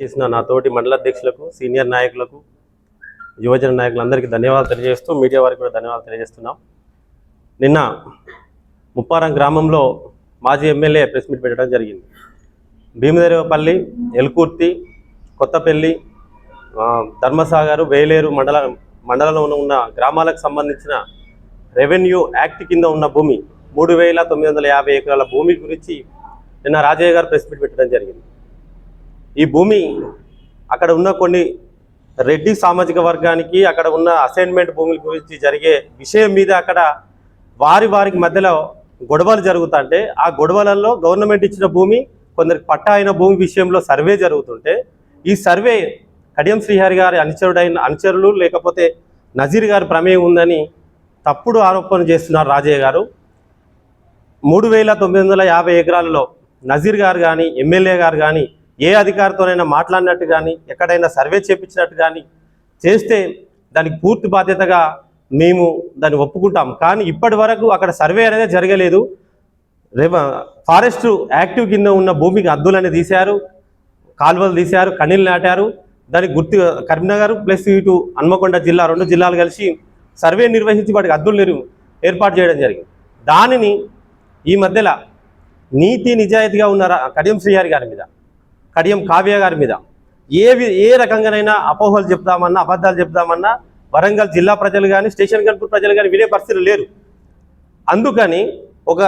చేసిన నా తోటి మండలాధ్యక్షులకు సీనియర్ నాయకులకు యువజన నాయకులందరికీ ధన్యవాదాలు తెలియజేస్తూ మీడియా వారికి కూడా ధన్యవాదాలు తెలియజేస్తున్నాం. నిన్న ముప్పారం గ్రామంలో మాజీ ఎమ్మెల్యే ప్రెస్ మీట్ పెట్టడం జరిగింది. భీమదేవపల్లి ఎల్కూర్తి కొత్తపల్లి ధర్మసాగర్ వేలేరు మండల మండలంలో ఉన్న గ్రామాలకు సంబంధించిన రెవెన్యూ యాక్ట్ కింద ఉన్న భూమి మూడు వేల తొమ్మిది వందల యాభై ఎకరాల భూమి గురించి నిన్న రాజయ్య గారు ప్రెస్ మీట్ పెట్టడం జరిగింది. ఈ భూమి అక్కడ ఉన్న కొన్ని రెడ్డి సామాజిక వర్గానికి అక్కడ ఉన్న అసైన్మెంట్ భూముల గురించి జరిగే విషయం మీద అక్కడ వారి వారికి మధ్యలో గొడవలు జరుగుతుంటే ఆ గొడవలలో గవర్నమెంట్ ఇచ్చిన భూమి కొందరికి పట్టా అయిన భూమి విషయంలో సర్వే జరుగుతుంటే ఈ సర్వే కడియం శ్రీహరి గారి అనుచరుడైన అనుచరులు లేకపోతే నజీర్ గారి ప్రమేయం ఉందని తప్పుడు ఆరోపణ చేస్తున్నారు రాజయ్య గారు. మూడు వేల తొమ్మిది వందల యాభై ఎకరాలలో నజీర్ గారు కానీ ఎమ్మెల్యే గారు కానీ ఏ అధికారితోనైనా మాట్లాడినట్టు కానీ ఎక్కడైనా సర్వే చేపించినట్టు కానీ చేస్తే దానికి పూర్తి బాధ్యతగా మేము దాన్ని ఒప్పుకుంటాం. కానీ ఇప్పటి వరకు అక్కడ సర్వే అనేది జరగలేదు. రేవ ఫారెస్ట్ యాక్టివ్ కింద ఉన్న భూమికి అద్దులని తీశారు కాలువలు తీశారు కనీళ్ళు నాటారు. దానికి గుర్తు కరీంనగర్ ప్లస్ ఇటు హన్మకొండ జిల్లా రెండు జిల్లాలు కలిసి సర్వే నిర్వహించి వాటికి అద్దులు ఏర్పాటు చేయడం జరిగింది. దానిని ఈ మధ్యలో నీతి నిజాయితీగా ఉన్న కడియం శ్రీహారి గారి మీద కడియం కావ్య గారి మీద. ఏ ఏ రకంగానైనా అపోహలు చెప్తామన్నా అబద్ధాలు చెప్తామన్నా వరంగల్ జిల్లా ప్రజలు కానీ స్టేషన్ కనుపూర్ ప్రజలు కానీ వినే పరిస్థితులు లేరు. అందుకని ఒక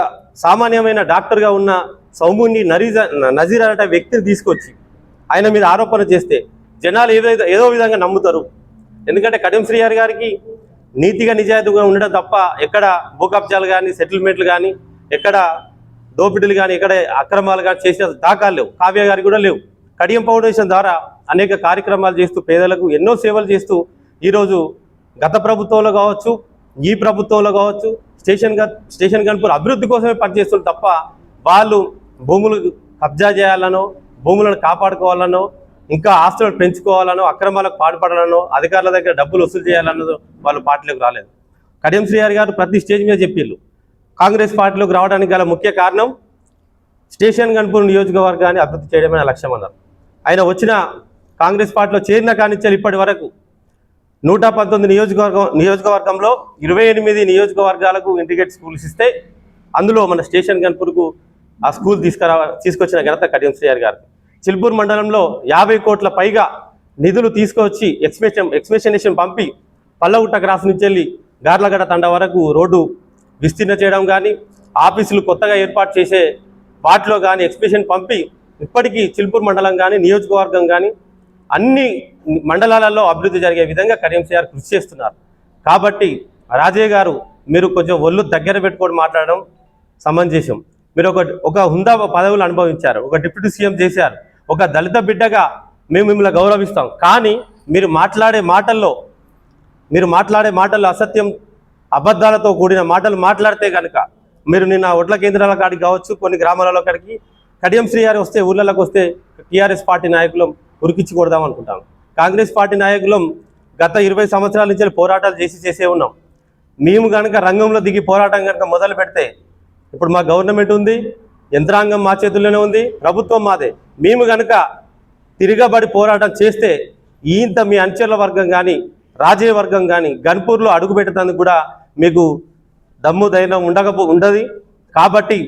సామాన్యమైన డాక్టర్గా ఉన్న సౌముని నరీజ నజీర్ అనే వ్యక్తిని తీసుకొచ్చి ఆయన మీద ఆరోపణ చేస్తే జనాలు ఏదో ఏదో విధంగా నమ్ముతారు. ఎందుకంటే కడియం శ్రీహారి గారికి నీతిగా నిజాయితీగా ఉండడం తప్ప ఎక్కడ భూకబ్జాలు కానీ సెటిల్మెంట్లు కానీ ఎక్కడ దోపిడీలు కానీ ఇక్కడ అక్రమాలు కానీ చేసిన దాఖలు లేవు. కావ్య గారికి కూడా లేవు. కడియం ఫౌండేషన్ ద్వారా అనేక కార్యక్రమాలు చేస్తూ పేదలకు ఎన్నో సేవలు చేస్తూ ఈరోజు గత ప్రభుత్వంలో కావచ్చు ఈ ప్రభుత్వంలో కావచ్చు స్టేషన్ గ- స్టేషన్ గన్పూర్ అభివృద్ధి కోసమే పనిచేస్తున్నారు తప్ప వాళ్ళు భూములు కబ్జా చేయాలనో భూములను కాపాడుకోవాలనో ఇంకా ఆస్తులను పెంచుకోవాలనో అక్రమాలకు పాటుపడాలనో అధికారుల దగ్గర డబ్బులు వసూలు చేయాలన్నదో వాళ్ళు పాటలకు రాలేదు. కడియం శ్రీహారి గారు ప్రతి స్టేజ్ మీద చెప్పిళ్ళు. కాంగ్రెస్ పార్టీలోకి రావడానికి గల ముఖ్య కారణం స్టేషన్ గన్పూర్ నియోజకవర్గాన్ని అభివృద్ధి చేయడమే లక్ష్యం అన్నారు. ఆయన వచ్చిన కాంగ్రెస్ పార్టీలో చేరిన కానిచ్చారు ఇప్పటి వరకు నూట పంతొమ్మిది నియోజకవర్గం నియోజకవర్గంలో ఇరవై ఎనిమిది నియోజకవర్గాలకు ఇంటిగ్రేట్ స్కూల్స్ ఇస్తే అందులో మన స్టేషన్ గన్పూర్కు ఆ స్కూల్ తీసుకురా తీసుకొచ్చిన ఘనత కడియం శ్రీహరి గారు చిల్పూర్ మండలంలో యాభై కోట్ల పైగా నిధులు తీసుకొచ్చి ఎక్స్మెషన్ ఎక్స్మెషనేషన్ పంపి పల్లగుట్ట క్రాస్ నుంచి వెళ్ళి గార్లగడ తండ వరకు రోడ్డు విస్తీర్ణ చేయడం కానీ ఆఫీసులు కొత్తగా ఏర్పాటు చేసే వాటిలో కానీ ఎక్స్పెషన్ పంపి ఇప్పటికీ చిల్పూర్ మండలం కానీ నియోజకవర్గం కానీ అన్ని మండలాలలో అభివృద్ధి జరిగే విధంగా కరీం సిఆర్ కృషి చేస్తున్నారు. కాబట్టి రాజయ్య గారు మీరు కొంచెం ఒళ్ళు దగ్గర పెట్టుకొని మాట్లాడడం సమంజసం. మీరు ఒక ఒక హుందా పదవులు అనుభవించారు ఒక డిప్యూటీ సీఎం చేశారు ఒక దళిత బిడ్డగా మేము మిమ్మల్ని గౌరవిస్తాం. కానీ మీరు మాట్లాడే మాటల్లో మీరు మాట్లాడే మాటల్లో అసత్యం అబద్ధాలతో కూడిన మాటలు మాట్లాడితే కనుక మీరు నిన్న ఒడ్ల కేంద్రాల కాడికి కావచ్చు కొన్ని గ్రామాలలో కాడికి కడియం శ్రీహారి వస్తే ఊళ్ళలోకి వస్తే టీఆర్ఎస్ పార్టీ నాయకులం ఉరికిచ్చి కొడదాం అనుకుంటాం. కాంగ్రెస్ పార్టీ నాయకులం గత ఇరవై సంవత్సరాల నుంచి పోరాటాలు చేసి చేసే ఉన్నాం. మేము కనుక రంగంలో దిగి పోరాటం కనుక మొదలు పెడితే ఇప్పుడు మా గవర్నమెంట్ ఉంది యంత్రాంగం మా చేతుల్లోనే ఉంది ప్రభుత్వం మాదే. మేము కనుక తిరగబడి పోరాటం చేస్తే ఈంత మీ అంచెల వర్గం కానీ రాజీయ వర్గం కానీ గన్పూర్లో అడుగు పెట్టడానికి కూడా మీకు దమ్ము ధైర్యం ఉండకపో ఉండదు. కాబట్టి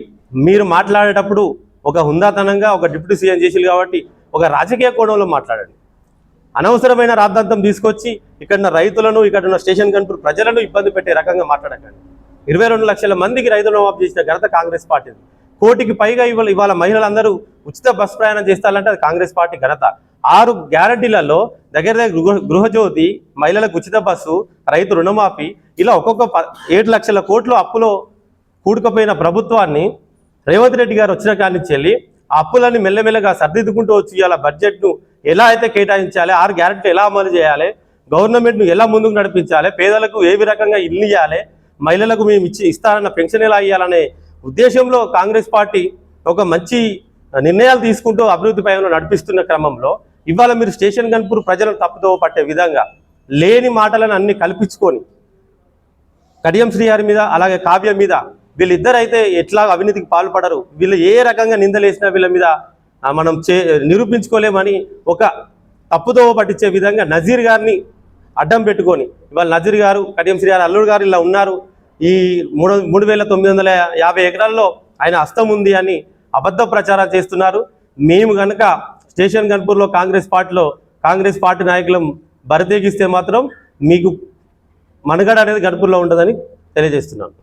మీరు మాట్లాడేటప్పుడు ఒక హుందాతనంగా ఒక డిప్యూటీ సీఎం చేసిరు కాబట్టి ఒక రాజకీయ కోణంలో మాట్లాడండి. అనవసరమైన రాద్ధాంతం తీసుకొచ్చి ఇక్కడ ఉన్న రైతులను ఇక్కడ ఉన్న స్టేషన్ గన్పూర్ ప్రజలను ఇబ్బంది పెట్టే రకంగా మాట్లాడకండి. ఇరవై రెండు లక్షల మందికి రైతులు మాఫ్ చేసిన ఘనత కాంగ్రెస్ పార్టీ కోటికి పైగా ఇవాళ ఇవాళ మహిళలందరూ ఉచిత బస్ ప్రయాణం చేస్తారంటే అది కాంగ్రెస్ పార్టీ ఘనత. ఆరు గ్యారంటీలలో దగ్గర దగ్గర గృహ గృహజ్యోతి మహిళలకు ఉచిత బస్సు రైతు రుణమాఫీ ఇలా ఒక్కొక్క ప- ఏడు లక్షల కోట్లు అప్పులో కూడుకుపోయిన ప్రభుత్వాన్ని రేవంత్ రెడ్డి గారు వచ్చిన కాడి నుంచి వెళ్ళి ఆ అప్పులన్నీ మెల్లమెల్లగా సర్దిద్దుకుంటూ వచ్చి ఇవాళ బడ్జెట్ను ఎలా అయితే కేటాయించాలి ఆరు గ్యారెంటీ ఎలా అమలు చేయాలి గవర్నమెంట్ను ఎలా ముందుకు నడిపించాలి పేదలకు ఏ రకంగా ఇల్లు ఇవ్వాలి మహిళలకు మేము ఇచ్చి ఇస్తారన్న పెన్షన్ ఎలా ఇవ్వాలనే ఉద్దేశంలో కాంగ్రెస్ పార్టీ ఒక మంచి నిర్ణయాలు తీసుకుంటూ అభివృద్ధి పయంలో నడిపిస్తున్న క్రమంలో ఇవాళ మీరు స్టేషన్ గన్పూర్ ప్రజలను తప్పుదో పట్టే విధంగా లేని మాటలను అన్ని కల్పించుకొని కడియం శ్రీహారి మీద అలాగే కావ్య మీద వీళ్ళిద్దరైతే ఎట్లా అవినీతికి పాల్పడరు. వీళ్ళు ఏ రకంగా నిందలేసినా వీళ్ళ మీద మనం చే నిరూపించుకోలేమని ఒక తప్పుదోవ పట్టించే విధంగా నజీర్ గారిని అడ్డం పెట్టుకొని ఇవాళ నజీర్ గారు కడియం శ్రీ అల్లుడు గారు ఇలా ఉన్నారు. ఈ మూడు మూడు వేల తొమ్మిది వందల యాభై ఎకరాల్లో ఆయన హస్తం ఉంది అని అబద్ధ ప్రచారం చేస్తున్నారు. మేము కనుక స్టేషన్ గన్పూర్లో కాంగ్రెస్ పార్టీలో కాంగ్రెస్ పార్టీ నాయకులం బరితెగిస్తే మాత్రం మీకు మనుగడ అనేది గడుపుల్లో ఉండదని తెలియజేస్తున్నాను.